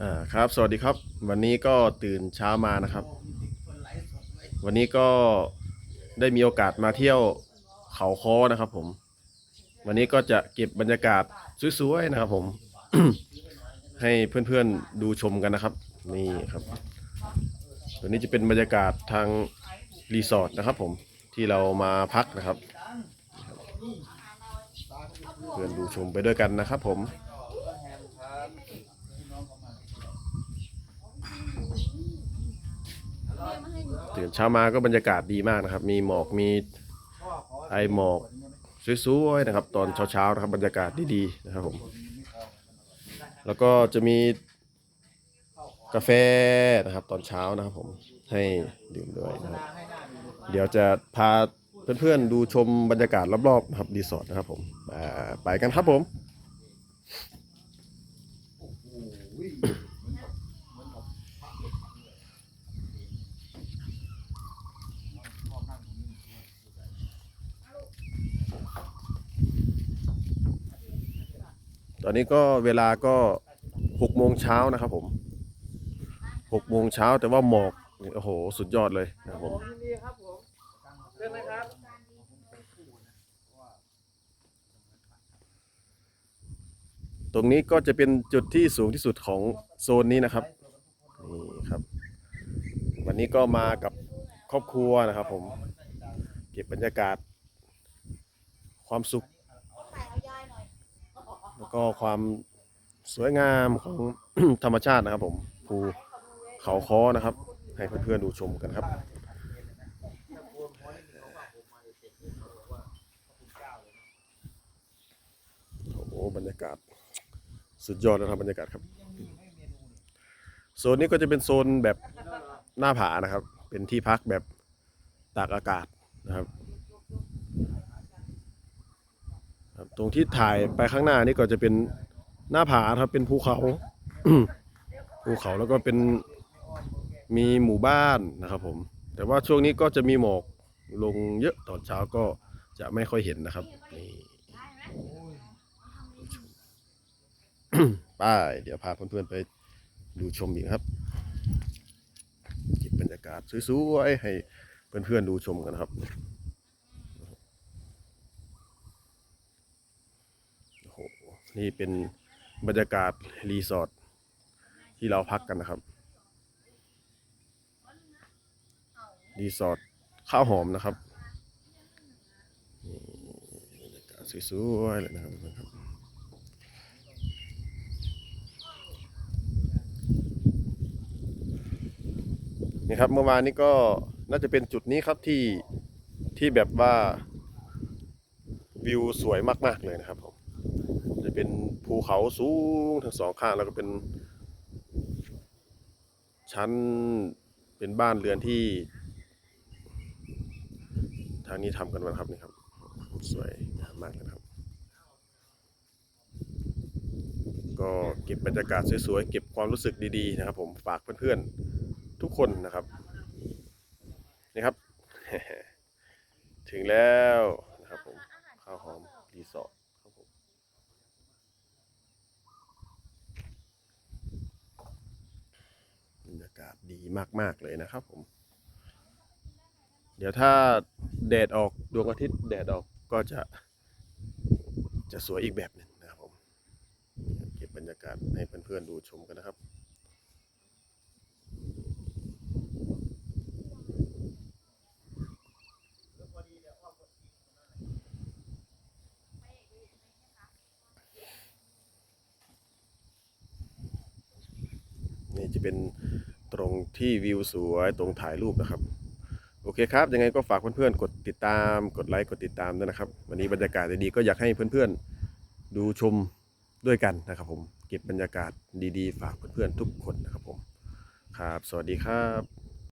อ่าครับ สวัสดีครับ วันนี้ก็ตื่นเช้ามานะครับ วันนี้ก็ได้มีโอกาสมาเที่ยวเขาค้อนะครับ ผม วันนี้ก็จะเก็บบรรยากาศสวยๆนะครับ ผม ให้เพื่อนๆดูชมกันนะครับ นี่ครับตัวนี้จะเป็นบรรยากาศทางรีสอร์ทนะครับ ผมที่เรามาพักนะครับ เพื่อนดูชมไปด้วยกันนะครับ ผม ตื่นเช้ามาก็บรรยากาศดีมากนะครับ มีหมอกมีไอหมอกสวยๆนะครับ ตอนเช้าๆนะครับบรรยากาศดีๆนะครับผมแล้วก็จะมีกาแฟนะครับ ตอนเช้านะครับผมให้ดื่มด้วยนะครับเดี๋ยวจะพาเพื่อนๆดูชมบรรยากาศรอบๆนะครับรีสอร์ทนะครับผมไปกันครับผม ตอนนี้ก็เวลาก็หกโมงเช้านะครับผมหกโมงเช้าแต่ว่าหมอกนี่โอ้โหสุดยอดเลยนะครับผมยินดีครับผมเชิญเลยครับตรงนี้ก็จะเป็นจุดที่สูงที่สุดของโซนนี้นะครับนี่ครับ วันนี้ก็มากับครอบครัวนะครับผม เก็บบรรยากาศความสุข แล้วก็ความสวยงามของธรรมชาตินะครับ ผมภูเขาค้อนะครับ ให้เพื่อนๆดูชมกันครับโอ้โหบรรยากาศสุดยอดนะครับบรรยากาศครับโซนนี้ก็จะเป็นโซนแบบหน้าผานะครับ เป็นที่พักแบบตากอากาศนะครับครับ ตรงที่ถ่ายไปข้างหน้านี่ก็จะเป็นหน้าผาครับเป็นภูเขาภูเขาแล้วก็เป็นมีหมู่บ้านนะครับ ผม แต่ว่าช่วงนี้ก็จะมีหมอกลงเยอะตอนเช้าก็จะไม่ค่อยเห็นนะครับนี่ไป้ายเดี๋ยวพาเพื่อนๆไปดูชมอีกครับเก็บบรรยากาศสวยๆให้เพื่อนๆดูชมกันครับโอ้โห นี่เป็นบรรยากาศรีสอร์ทที่เราพักกันนะครับ รีสอร์ทข้าวหอมนะครับบรรยากาศสวยๆเลยนะครับนๆครับนี่ครับเมื่อวานนี้ก็น่าจะเป็นจุดนี้ครับที่ที่แบบว่าวิวสวยมาก ๆ เลยนะครับผม เป็นภูเขาสูงทั้งสองข้างแล้วก็เป็น ชั้นเป็นบ้านเรือนที่ ทางนี้ทำกันมาครับนี่ครับ สวยงามมากเลยครับ ก็เก็บบรรยากาศสวยๆเก็บความรู้สึกดีๆนะครับ ผมฝากเพื่อนๆทุกคนนะครับนี่ครับ ถึงแล้วนะครับผมข้าวหอมรีสอร์ทครับผมบรรยากาศ ดีมาก ๆ เลยนะครับผม เดี๋ยวถ้าแดดออกดวงอาทิตย์แดดออกก็จะจะสวยอีกแบบหนึ่งนะครับผม เก็บบรรยากาศให้เพื่อนๆดูชมกันนะครับนี่จะเป็น ที่วิวสวยตรงถ่ายรูปนะครับ โอเคครับ ยังไงก็ฝากเพื่อนๆ กดติดตาม กดไลค์ กดติดตามด้วยนะครับ วันนี้บรรยากาศดีๆก็อยากให้เพื่อนๆ ดูชมด้วยกันนะครับผม เก็บบรรยากาศดีๆ ฝากเพื่อนๆ ทุกคนนะครับผม ครับ สวัสดีครับ